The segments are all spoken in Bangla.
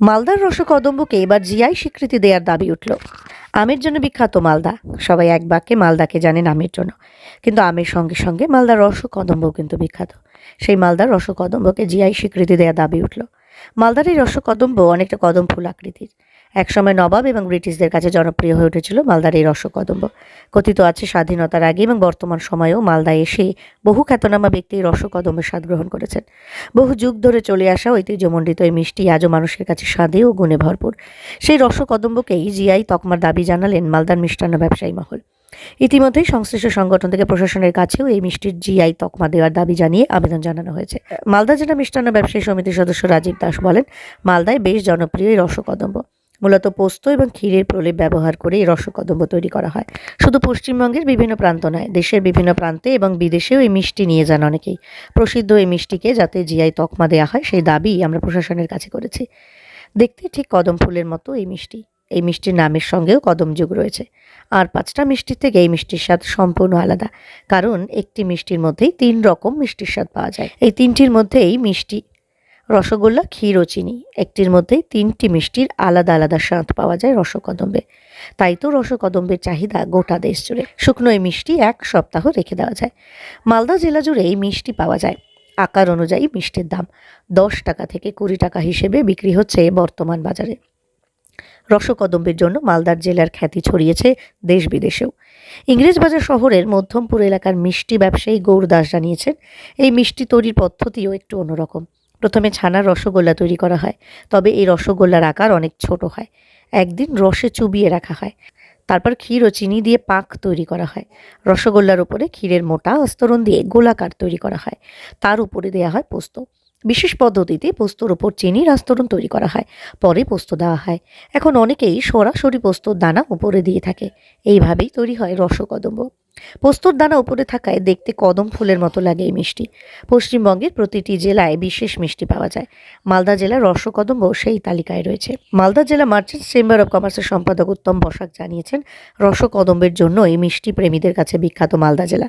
মালদার রসকদম্বকে এবার জিআই স্বীকৃতি দেওয়ার দাবি উঠল। আমের জন্য বিখ্যাত মালদা। সবাই এক বাক্যে মালদাকে জানেন আমের জন্য। কিন্তু আমের সঙ্গে সঙ্গে মালদার রসকদম্ব কিন্তু বিখ্যাত। সেই মালদার রসকদম্বকে জিআই স্বীকৃতি দেওয়ার দাবি উঠল। মালদার এই রসকদম্ব অনেকটা কদম ফুল আকৃতির। একসময় নবাব এবং ব্রিটিশদের কাছে জনপ্রিয় হয়ে উঠেছিল মালদার এই রসকদম্ব। কথিত আছে, স্বাধীনতার আগে এবং বর্তমান সময়েও মালদায় এসে বহু খ্যাতনামা ব্যক্তি এই রসকদম্বের স্বাদ গ্রহণ করেছেন। বহু যুগ ধরে চলে আসা ঐতিহ্যমণ্ডিত এই মিষ্টি আজও মানুষের কাছে স্বাদে ও গুণে ভরপুর। সেই রসকদম্বকেই জিআই তকমার দাবি জানালেন মালদার মিষ্টান্ন ব্যবসায়ী মহল। ইতিমধ্যেই সংশ্লিষ্ট সংগঠন থেকে প্রশাসনের কাছেও এই মিষ্টির জিআই তকমা দেওয়ার দাবি জানিয়ে আবেদন জানানো হয়েছে। মালদা জেলা মিষ্টান্ন ব্যবসায়ী সমিতির সদস্য রাজীব দাস বলেন, মালদায় বেশ জনপ্রিয় এই রসকদম্ব। মূলত পোস্ত এবং ক্ষীরের প্রলেপ ব্যবহার করে এই রসকদম্ব তৈরি করা হয়। শুধু পশ্চিমবঙ্গের বিভিন্ন প্রান্ত নয়, দেশের বিভিন্ন প্রান্তে এবং বিদেশেও এই মিষ্টি নিয়ে যান অনেকেই। প্রসিদ্ধ এই মিষ্টিকে যাতে জিআই তকমা দেওয়া হয়, সেই দাবি আমরা প্রশাসনের কাছে করেছি। দেখতে ঠিক কদম ফুলের মতো এই মিষ্টি। এই মিষ্টির নামের সঙ্গেও কদম যুগ রয়েছে। আর পাঁচটা মিষ্টির থেকে এই মিষ্টির স্বাদ সম্পূর্ণ আলাদা। কারণ একটি মিষ্টির মধ্যেই তিন রকম মিষ্টির স্বাদ পাওয়া যায়। এই তিনটির মধ্যেই মিষ্টি রসগোল্লা, ক্ষীর ও চিনি। একটির মধ্যে তিনটি মিষ্টির আলাদা আলাদা স্বাদ পাওয়া যায় রসকদম্বে। তাই তো রসকদম্বের চাহিদা গোটা দেশ জুড়ে। শুকনো এই মিষ্টি এক সপ্তাহ রেখে দেওয়া যায়। মালদা জেলা জুড়ে এই মিষ্টি পাওয়া যায়। আকার অনুযায়ী মিষ্টির দাম দশ টাকা থেকে কুড়ি টাকা হিসেবে বিক্রি হচ্ছে বর্তমান বাজারে। রসকদম্বের জন্য মালদার জেলার খ্যাতি ছড়িয়েছে দেশ বিদেশেও। ইংরেজবাজার শহরের মধ্যমপুর এলাকার মিষ্টি ব্যবসায়ী গৌর দাস জানিয়েছেন, এই মিষ্টি তৈরির পদ্ধতিও একটু অন্যরকম। প্রথমে ছানার রসগোল্লা তৈরি করা হয়, তবে এই রসগোল্লার আকার অনেক ছোট হয়। একদিন রসে চুবিয়ে রাখা হয়। তারপর ক্ষীর ও চিনি দিয়ে পাক তৈরি করা হয়। রসগোল্লার উপরে ক্ষীরের মোটা আস্তরণ দিয়ে গোলাকার তৈরি করা হয়। তার উপরে দেওয়া হয় পোস্ত। বিশেষ পদ্ধতিতে পোস্তর ওপর চিনির আস্তরণ তৈরি করা হয়। পরে পোস্ত দেওয়া হয়। এখন অনেকেই সরাসরি পোস্তর দানা উপরে দিয়ে থাকে। এইভাবেই তৈরি হয় রসকদম্ব। পোস্তর দানা উপরে থাকায় দেখতে কদম ফুলের মতো লাগে এই মিষ্টি। পশ্চিমবঙ্গের প্রতিটি জেলায় বিশেষ মিষ্টি পাওয়া যায়। মালদা জেলার রসকদম্ব সেই তালিকায় রয়েছে। মালদা জেলা মার্চেন্ট চেম্বার অব কমার্সের সম্পাদক উত্তম বসাক জানিয়েছেন, রসকদম্বের জন্য এই মিষ্টি প্রেমীদের কাছে বিখ্যাত মালদা জেলা।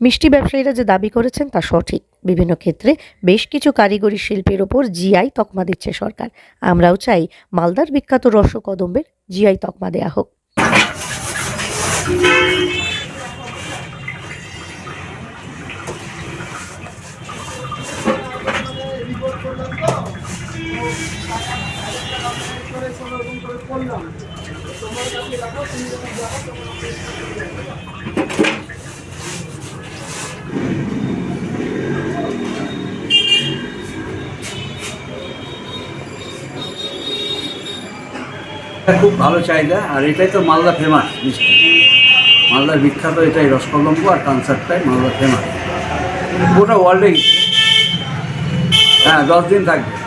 মিষ্টি ব্যবসায়ীরা যে দাবি করেছেন তা সঠিক। বিভিন্ন ক্ষেত্রে বেশ কিছু কারিগরি শিল্পের ওপর জিআই তকমা দিচ্ছে সরকার। আমরাও চাই মালদার বিখ্যাত রসকদম্বের জিআই তকমা দেয়া হোক। খুব ভালো চাহিদা আর এটাই তো মালদা ফেমাস মিষ্টি মালদার বিখ্যাত এটাই রসকলম্ব আর কানসারটাই মালদা ফেমাস। গোটা ওয়ার্ল্ডেই হ্যাঁ দশ দিন থাকবে।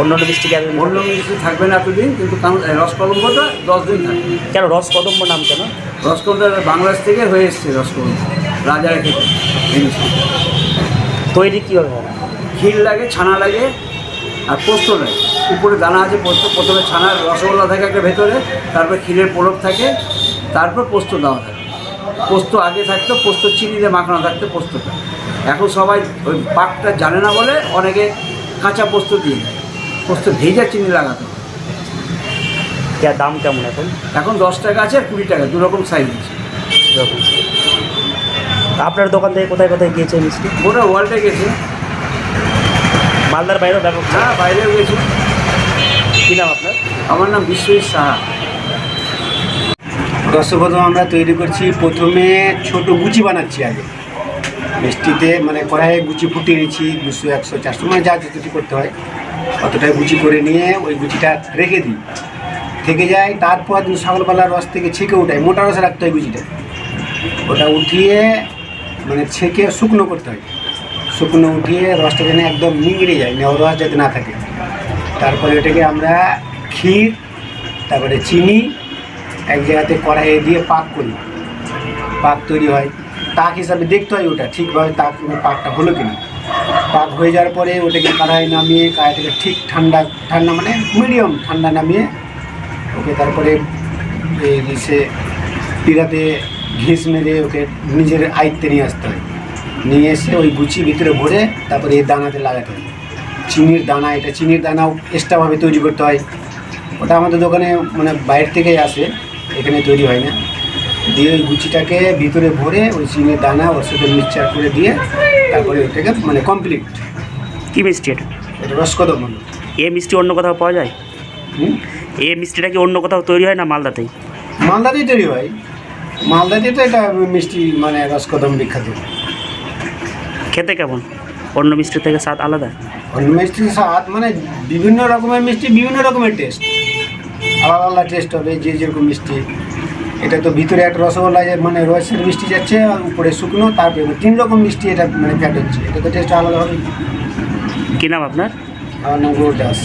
অন্যান্য মিষ্টি কেন অন্য মিষ্টি থাকবে না এতদিন কিন্তু রসকলম্বটা দশ দিন থাকবে। কেন রস কদম্ব নাম কেন? রসকলম্বটা বাংলাদেশ থেকে হয়ে এসছে রসকলম্ব রাজারা খেতে তৈরি কীভাবে হয় ক্ষীর লাগে ছানা লাগে আর পোস্ত লাগে। উপরে দানা আছে পোস্ত প্রথমে ছানার রসগোল্লা থাকে একটা ভেতরে তারপর ক্ষীরের পোলক থাকে তারপর পোস্ত দেওয়া থাকে। পোস্ত আগে থাকতো পোস্ত চিনি দিয়ে মাখানো থাকতো পোস্ত এখন সবাই ওই পাকটা জানে না বলে অনেকে কাঁচা পোস্ত দিয়ে দেয়। পোস্ত ভেজা চিনি লাগাতো কে দাম কেমন এখন? এখন দশ টাকা আছে আর কুড়ি টাকা দু রকম সাইজ আছে আপনার দোকান থেকে কোথায় কোথায় গিয়েছে মিষ্টি? গোটা ওয়ার্ল্ডে গেছে। মালদার বাইরেও ব্যাপক হ্যাঁ বাইরেও গেছে। কী নাম আপনার? আমার নাম বিশ্বজিৎ সাহা। রসগোল্লা আমরা তৈরি করছি প্রথমে ছোট গুচি বানাচ্ছি আগে। মিষ্টিতে মানে কড়াইয়ে গুচি ফুটিয়ে নিচ্ছি দুশো একশো চারশো মানে যা যতটি করতে হয়। অতটাই গুচি করে নিয়ে ওই গুচিটা রেখে দিই। থেকে যায়, তারপর সকালবেলা রস থেকে ছেঁকে উঠাই মোটা রসে রাখতে হয় গুচিটা ওটা উঠিয়ে মানে ছেঁকে শুকনো করতে হয়। শুকনো উঠিয়ে রসটা যেন একদম নিংড়ে যায়, নেওয়া রস যাতে না থাকে। তারপরে ওটাকে আমরা ক্ষীর, তারপরে চিনি, এক জায়গাতে কড়াইয়ে দিয়ে পাক করি। পাক তৈরি হয়। তাক হিসাবে দেখতে হয় ওটা ঠিকভাবে তাক পাকটা হলো কিনা। পাক হয়ে যাওয়ার পরে ওটাকে কড়াই নামিয়ে কড়াই থেকে ঠিক ঠান্ডা ঠান্ডা মানে মিডিয়াম ঠান্ডা নামিয়ে ওকে তারপরে সে পিড়াতে ঘিস মেরে ওকে নিজের আয়ত্তে নিয়ে আসতে হয়। নিয়ে এসে ওই গুচি ভিতরে ভরে তারপরে এই দানাতে লাগাতে হয়। চিনির দানা, এটা চিনির দানাও এক্সট্রাভাবে তৈরি করতে হয়। ওটা আমাদের দোকানে মানে বাইরে থেকেই আসে, এখানে তৈরি হয় না। দিয়ে ওই গুচিটাকে ভিতরে ভরে ওই চিনির দানা ওর সাথে মিক্সচার করে দিয়ে তারপরে ওটাকে মানে কমপ্লিট কি মিষ্টি এটা? এটা রসকদম এ মিষ্টি অন্য কোথাও পাওয়া যায়? এ মিষ্টিটা কি অন্য কোথাও তৈরি হয় না মালদাতেই? মালদাতেই তৈরি হয়। মালদাতে তো এটা মিষ্টি মানে রসকদম বিখ্যাত। খেতে কেমন? অন্য মিষ্টির থেকে স্বাদ আলাদা? অন্য মিষ্টির স্বাদ মানে বিভিন্ন রকমের মিষ্টি বিভিন্ন রকমের টেস্ট আলাদা আলাদা টেস্ট হবে যে যেরকম মিষ্টি। এটা তো ভিতরে একটা রসগোল্লা মানে রসের মিষ্টি যাচ্ছে আর উপরে শুকনো তারপরে তিন রকম মিষ্টি এটা মানে ফ্যাট হচ্ছে। এটা তো টেস্ট আলাদা হবে কি নাম আপনার? আমার নাম গৌর দাস